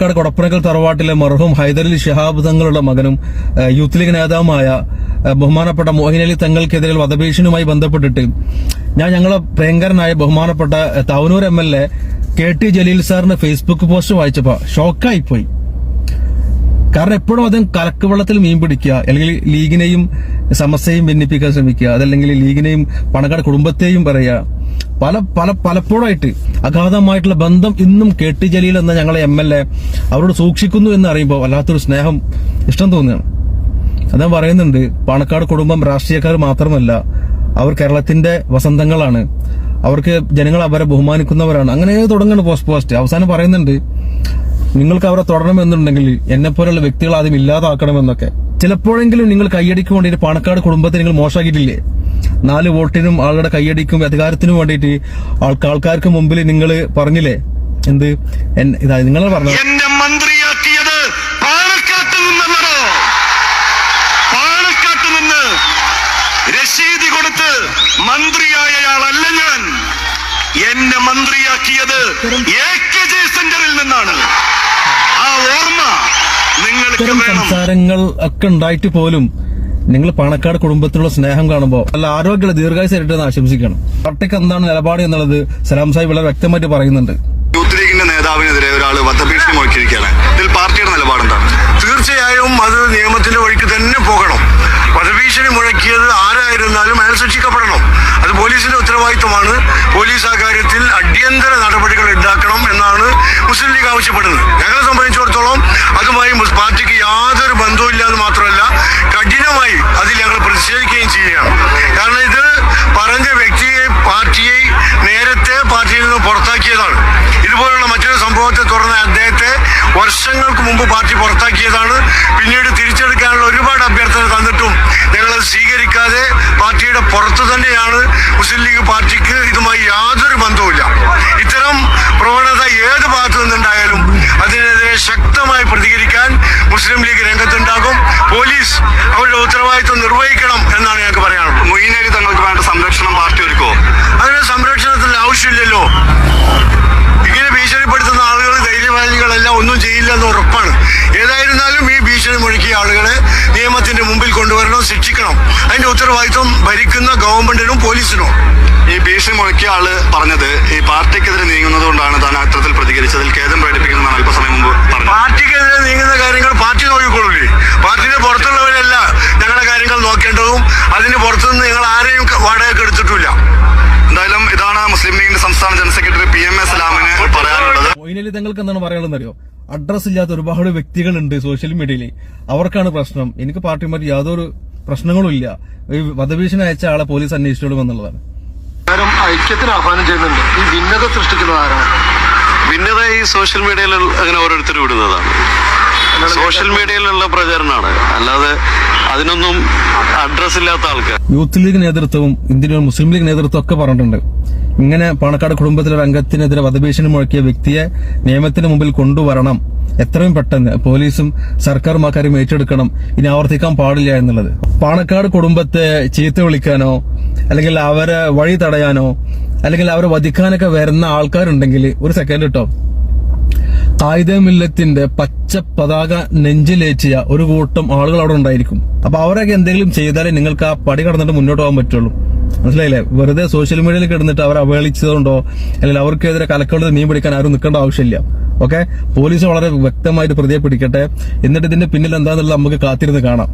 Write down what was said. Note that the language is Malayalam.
പാണക്കാട് കൊടപ്പനക്കൽ തറവാട്ടിലെ മർഹൂം ഹൈദരലി ഷിഹാബ് തങ്ങളുടെ മകനും യൂത്ത് ലീഗ് നേതാവുമായ ബഹുമാനപ്പെട്ട മോഹിനലി തങ്ങൾക്കെതിരെ വധഭീഷണിയുമായി ബന്ധപ്പെട്ടിട്ട് ഞാൻ ഞങ്ങളെ പ്രിയങ്കരനായ ബഹുമാനപ്പെട്ട Thavanur M L A K T Jaleel സാറിന്റെ ഫേസ്ബുക്ക് പോസ്റ്റ് വായിച്ചപ്പോ ഷോക്കായി പോയി കാരണം എപ്പോഴും അദ്ദേഹം കലക്ക് വെള്ളത്തിൽ മീൻ പിടിക്കുക അല്ലെങ്കിൽ ലീഗിനെയും സമസ്യയും ഭിന്നിപ്പിക്കാൻ ശ്രമിക്കുക അതല്ലെങ്കിൽ ലീഗിനെയും പണക്കാട് കുടുംബത്തെയും പറയുക. പല പല പലപ്പോഴായിട്ട് അഗാധമായിട്ടുള്ള ബന്ധം ഇന്നും കെ ടി ജലീൽ എന്ന ഞങ്ങളെ എം എൽ എ അവരോട് സൂക്ഷിക്കുന്നു എന്ന് അറിയുമ്പോൾ വല്ലാത്തൊരു സ്നേഹം ഇഷ്ടം തോന്നുകയാണ്. അദ്ദേഹം പറയുന്നുണ്ട് പാണക്കാട് കുടുംബം രാഷ്ട്രീയക്കാർ മാത്രമല്ല അവർ കേരളത്തിന്റെ വസന്തങ്ങളാണ്. അവർക്ക് ജനങ്ങൾ അവരെ ബഹുമാനിക്കുന്നവരാണ്. അങ്ങനെ തുടങ്ങുന്നു പോസ്റ്റ് പോസ്റ്റ്. അവസാനം പറയുന്നുണ്ട് നിങ്ങൾക്ക് അവരെ തുടരണമെന്നുണ്ടെങ്കിൽ എന്നെ പോലുള്ള വ്യക്തികൾ ആദ്യം ഇല്ലാതാക്കണമെന്നൊക്കെ. ചിലപ്പോഴെങ്കിലും നിങ്ങൾ കൈയടിക്ക് വേണ്ടിയിട്ട് പാണക്കാട് കുടുംബത്തെ നിങ്ങൾ മോശമാക്കിയിട്ടില്ലേ? നാല് വോട്ടിനും ആളുടെ കൈയടിക്കും അധികാരത്തിനും വേണ്ടിട്ട് ആൾക്ക് ആൾക്കാർക്ക് മുമ്പിൽ നിങ്ങൾ പറഞ്ഞില്ലേ? എന്ത്? ഇതാ നിങ്ങൾ പറഞ്ഞു എന്നെ മന്ത്രിയാക്കിയത് നിന്ന് കൊടുത്ത് മന്ത്രിയായയാളല്ല ഞാൻ. എന്നെ മന്ത്രിയാക്കിയത് എ കെ ജെ സെന്ററിൽ നിന്നാണ്. ആ ഓർമ്മ നിങ്ങൾക്ക് സംസാരങ്ങൾ ഒക്കെ ഉണ്ടായിട്ട് പോലും നിങ്ങൾ പണക്കാട് കുടുംബത്തിലുള്ള സ്നേഹം കാണുമ്പോൾ നല്ല ആരോഗ്യമുള്ള ദീർഘായുസായിട്ട് ആശംസിക്കണം. പാർട്ടിക്ക് എന്താണ് നിലപാട് എന്നുള്ളത് സലാം സാഹിബ് വളരെ വ്യക്തമായിട്ട് പറയുന്നുണ്ട്. യൂത്ത് ലീഗിന്റെ നേതാവിനെതിരെ ഒരാൾ വധഭീഷണി മുഴക്കിയിരിക്കുകയാണ്. ഇതിൽ പാർട്ടിയുടെ നിലപാടെന്താണ്? തീർച്ചയായും അത് നിയമത്തിന്റെ വഴിക്ക് തന്നെ പോകണം. വധഭീഷണി മുഴക്കിയത് ആരായിരുന്നാലും അയാൾ ശിക്ഷിക്കപ്പെടണം. അത് പോലീസിന്റെ ഉത്തരവാദിത്തമാണ് പോലീസ് ആ കാര്യത്തിൽ അടിയന്തര നടപടികൾ ഉണ്ടാക്കണം എന്നാണ് മുസ്ലിം ലീഗ് ആവശ്യപ്പെടുന്നത്. ഞങ്ങളെ സംബന്ധിച്ചിടത്തോളം അതുമായി വർഷങ്ങൾക്ക് മുമ്പ് പാർട്ടി പുറത്താക്കിയതാണ്. പിന്നീട് തിരിച്ചെടുക്കാനുള്ള ഒരുപാട് അഭ്യർത്ഥന തന്നിട്ടും ഞങ്ങളത് സ്വീകരിക്കാതെ പാർട്ടിയുടെ പുറത്തു തന്നെയാണ് മുസ്ലിം ലീഗ് പാർട്ടിക്ക് ഇതുമായി യാതൊരു ബന്ധവുമില്ല. ഇത്തരം പ്രവണത ഏത് ഭാഗത്തു നിന്നുണ്ടായാലും അതിനെതിരെ ശക്തമായി പ്രതികരിക്കാൻ മുസ്ലിം ലീഗ് രംഗത്തുണ്ടാകും. പോലീസ് അവരുടെ ഉത്തരവാദിത്വം നിർവഹിക്കണം എന്നാണ് ഞങ്ങൾക്ക് പറയാനുള്ളത്. ശിക്ഷിക്കണം അതിന്റെ ഉത്തരവാദിത്വം ഭരിക്കുന്ന ഗവൺമെന്റിനും പോലീസിനും. ഈ ഭീഷണി മുഴക്കിയ ആൾ പറഞ്ഞത് ഈ പാർട്ടിക്കെതിരെ നീങ്ങുന്നത് കൊണ്ടാണ് താൻ അത്തരത്തിൽ പ്രതികരിച്ചതിൽ ഖേദം പ്രകടിപ്പിക്കുന്നതാണ് അല്പസമയം മുമ്പ് പറഞ്ഞത്. പാർട്ടിക്കെതിരെ നീങ്ങുന്ന കാര്യങ്ങൾ പാർട്ടി നോക്കിക്കൊള്ളൂലേ? പാർട്ടിയുടെ പുറത്തുള്ളവരല്ല ഞങ്ങളുടെ കാര്യങ്ങൾ നോക്കേണ്ടതും അതിന് പുറത്തുനിന്ന് നിങ്ങൾ ആരെയും വാടകയ്ക്ക് എടുത്തിട്ടില്ല. എന്തായാലും ഇതാണ് മുസ്ലിം ലീഗിന്റെ സംസ്ഥാന general secretary P M S ലാമിന് പറയാനുള്ളത്. മൊയിനലി തങ്ങൾക്ക് എന്താണ് പറയാനുള്ളത് അറിയോ അഡ്രസ് ഇല്ലാത്ത ഒരുപാട് വ്യക്തികളുണ്ട് സോഷ്യൽ മീഡിയയിൽ അവർക്കാണ് പ്രശ്നം. എനിക്ക് പാർട്ടിയുമായിട്ട് യാതൊരു പ്രശ്നങ്ങളും ഇല്ല ഈ വധഭീഷണി അയച്ച ആളെ പോലീസ് അന്വേഷിച്ചോളും എന്നുള്ളതാണ്. ഐക്യത്തിന് ആഹ്വാനം ചെയ്യുന്നുണ്ട്. ഈ ഭിന്നത സൃഷ്ടിക്കുന്ന ആരാണ്? ഭിന്നത ഈ സോഷ്യൽ മീഡിയയിൽ അങ്ങനെ ഓരോരുത്തർ വിടുന്നതാണ്. സോഷ്യൽ മീഡിയയിലുള്ള പ്രചാരണമാണ്. അല്ലാതെ അതിനൊന്നും അഡ്രസ് ഇല്ലാത്ത ആൾക്കാർ. യൂത്ത് ലീഗ് നേതൃത്വവും ഇന്ത്യൻ മുസ്ലിം ലീഗ് നേതൃത്വം ഒക്കെ പറഞ്ഞിട്ടുണ്ട്. ഇങ്ങനെ പാണക്കാട് കുടുംബത്തിലെ രംഗത്തിനെതിരെ വധഭീഷണി മുഴക്കിയ വ്യക്തിയെ നിയമത്തിന് മുമ്പിൽ കൊണ്ടുവരണം. എത്രയും പെട്ടെന്ന് പോലീസും സർക്കാരും ആ കാര്യം ഏറ്റെടുക്കണം. ഇനി ആവർത്തിക്കാൻ പാടില്ല എന്നുള്ളത്. പാണക്കാട് കുടുംബത്തെ ചീത്ത വിളിക്കാനോ അല്ലെങ്കിൽ അവരെ വഴി തടയാനോ അല്ലെങ്കിൽ അവരെ വധിക്കാനൊക്കെ വരുന്ന ആൾക്കാരുണ്ടെങ്കിൽ ഒരു സെക്കൻഡ് കേട്ടോ കായികമില്ലത്തിന്റെ പച്ച പതാക നെഞ്ചിലേച്ചിയ ഒരു കൂട്ടം ആളുകൾ അവിടെ ഉണ്ടായിരിക്കും. അപ്പൊ അവരൊക്കെ എന്തെങ്കിലും ചെയ്താലേ നിങ്ങൾക്ക് ആ പടി കടന്നിട്ട് മുന്നോട്ട് പോകാൻ പറ്റുള്ളൂ. മനസ്സിലായില്ലേ? വെറുതെ സോഷ്യൽ മീഡിയയിൽ കിടന്നിട്ട് അവർ അവഹേളിച്ചതുകൊണ്ടോ അല്ലെങ്കിൽ അവർക്കെതിരെ കലക്കളുടെ മീൻ പിടിക്കാൻ ആരും നിൽക്കേണ്ട ആവശ്യമില്ല. ഓക്കെ പോലീസ് വളരെ വ്യക്തമായിട്ട് പ്രതിയെ പിടിക്കട്ടെ. എന്നിട്ട് ഇതിന്റെ പിന്നിൽ എന്താണെന്നുള്ളത് നമുക്ക് കാത്തിരുന്ന് കാണാം.